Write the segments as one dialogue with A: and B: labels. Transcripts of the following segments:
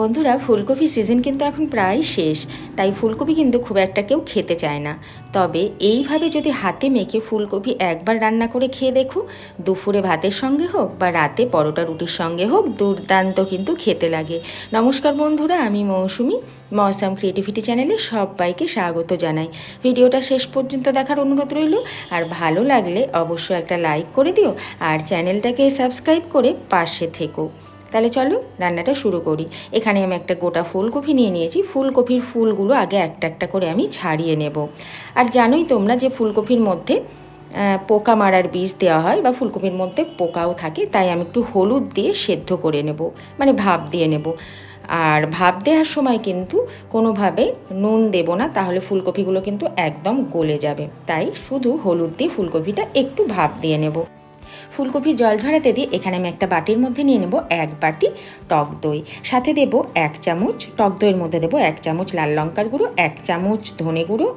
A: বন্ধুরা, ফুলকপি সিজন কিন্তু এখন প্রায় শেষ, তাই ফুলকপি কিন্তু খুব একটা কেউ খেতে চায় না। তবে এইভাবে যদি হাতে মেখে ফুলকপি একবার রান্না করে খেয়ে দেখো, দুপুরে ভাতের সঙ্গে হোক বা রাতে পরোটা রুটির সঙ্গে হোক, দুর্দান্ত কিন্তু খেতে লাগে। নমস্কার বন্ধুরা, আমি মৌসুমি, মৌসাম ক্রিয়েটিভিটি চ্যানেলে সবাইকে স্বাগত জানাই। ভিডিওটা শেষ পর্যন্ত দেখার অনুরোধ রইল, আর ভালো লাগলে অবশ্যই একটা লাইক করে দিও, আর চ্যানেলটাকে সাবস্ক্রাইব করে পাশে থেকো। তাহলে চলো রান্নাটা শুরু করি। এখানে আমি একটা গোটা ফুলকপি নিয়ে নিয়েছি। ফুলকপির ফুলগুলো আগে একটা একটা করে আমি ছাড়িয়ে নেব। আর জানোই তোমরা যে ফুলকপির মধ্যে পোকা মারার বীজ দেওয়া হয় বা ফুলকপির মধ্যে পোকাও থাকে, তাই আমি একটু হলুদ দিয়ে সেদ্ধ করে নেব মানে ভাপ দিয়ে নেব। আর ভাপ দেওয়ার সময় কিন্তু কোনোভাবে নুন দেব না, তাহলে ফুলকপিগুলো কিন্তু একদম গলে যাবে। তাই শুধু হলুদ দিয়ে ফুলকপিটা একটু ভাপ দিয়ে নেব। ফুলকপি জল ঝরাতে দিয়ে এখানে আমি একটা বাটির মধ্যে নিয়ে নেব এক বাটি টক দই। সাথে দেব এক চামচ, টক দইয়ের মধ্যে দেব এক চামচ লাল লঙ্কার গুঁড়ো, এক চামচ ধনে গুঁড়ো,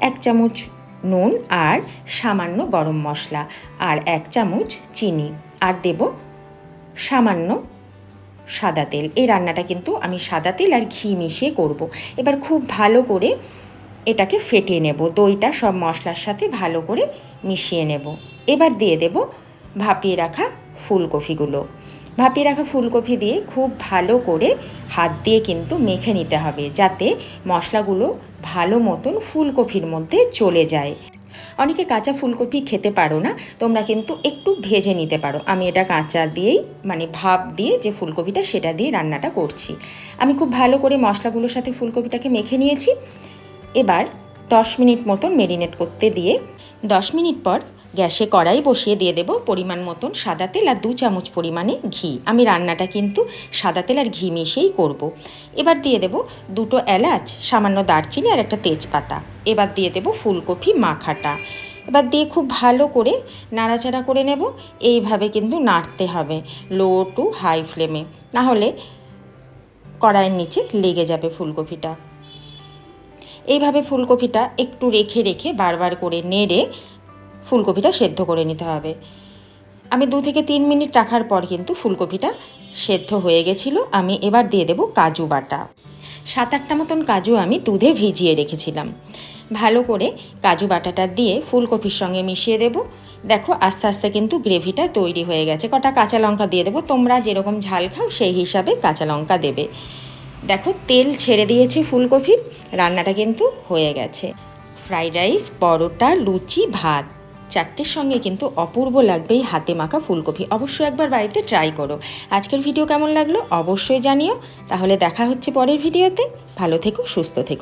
A: এক চামচ নুন আর সামান্য গরম মশলা আর এক চামচ চিনি। আর দেব সামান্য সাদা তেল। এই রান্নাটা কিন্তু আমি সাদা তেল আর ঘি মিশিয়ে করব। এবার খুব ভালো করে এটাকে ফেটিয়ে নেব। দইটা সব মশলার সাথে ভালো করে মিশিয়ে নেব। এবার দিয়ে দেব ভাপিয়ে রাখা ফুলকপিগুলো। ভাপিয়ে রাখা ফুলকপি দিয়ে খুব ভালো করে হাত দিয়ে কিন্তু মেখে নিতে হবে যাতে মশলাগুলো ভালো মতন ফুলকপির মধ্যে চলে যায়। অনেকে কাঁচা ফুলকপি খেতে পারো না, তোমরা কিন্তু একটু ভেজে নিতে পারো। আমি এটা কাঁচা দিয়েই মানে ভাপ দিয়ে যে ফুলকপিটা সেটা দিয়ে রান্নাটা করছি। আমি খুব ভালো করে মশলাগুলোর সাথে ফুলকপিটাকে মেখে নিয়েছি। এবার দশ মিনিট মতন মেরিনেট করতে দিয়ে, দশ মিনিট পর গ্যাসে কড়াই বসিয়ে দিয়ে দেবো পরিমাণ মতন সাদা তেল আর দু চামচ পরিমাণে ঘি। আমি রান্নাটা কিন্তু সাদা তেল আর ঘি মিশিয়েই করব। এবার দিয়ে দেব দুটো এলাচ, সামান্য দারচিনি আর একটা তেজপাতা। এবার দিয়ে দেব ফুলকপি মাখাটা। এবার দিয়ে খুব ভালো করে নাড়াচাড়া করে নেব। এইভাবে কিন্তু নাড়তে হবে লো টু হাই ফ্লেমে। না হলে কড়াইয়ের নিচে লেগে যাবে ফুলকপিটা। এইভাবে ফুলকপিটা একটু রেখে রেখে বারবার করে নেড়ে ফুলকপিটা সেদ্ধ করে নিতে হবে। আমি দু থেকে তিন মিনিট রাখার পর কিন্তু ফুলকপিটা সেদ্ধ হয়ে গেছিল। আমি এবার দিয়ে দেব কাজু বাটা। সাত আটটা মতন কাজু আমি দুধে ভিজিয়ে রেখেছিলাম। ভালো করে কাজু বাটাটা দিয়ে ফুলকপির সঙ্গে মিশিয়ে দেব। দেখো আস্তে আস্তে কিন্তু গ্রেভিটা তৈরি হয়ে গেছে। কটা কাঁচা লঙ্কা দিয়ে দেবো। তোমরা যেরকম ঝাল খাও সেই হিসাবে কাঁচা লঙ্কা দেবে। দেখো তেল ছেড়ে দিয়েছে ফুলকপির। রান্নাটা কিন্তু হয়ে গেছে। ফ্রাইড রাইস, পরোটা, লুচি, ভাত। চারটের সঙ্গে কিন্তু অপূর্ব লাগবে এই হাতে মাখা ফুলকপি। অবশ্যই একবার বাড়িতে ট্রাই করো। আজকের ভিডিও কেমন লাগল অবশ্যই জানিও। তাহলে দেখা হচ্ছে পরের ভিডিওতে ভালো থেকো, সুস্থ থেকো।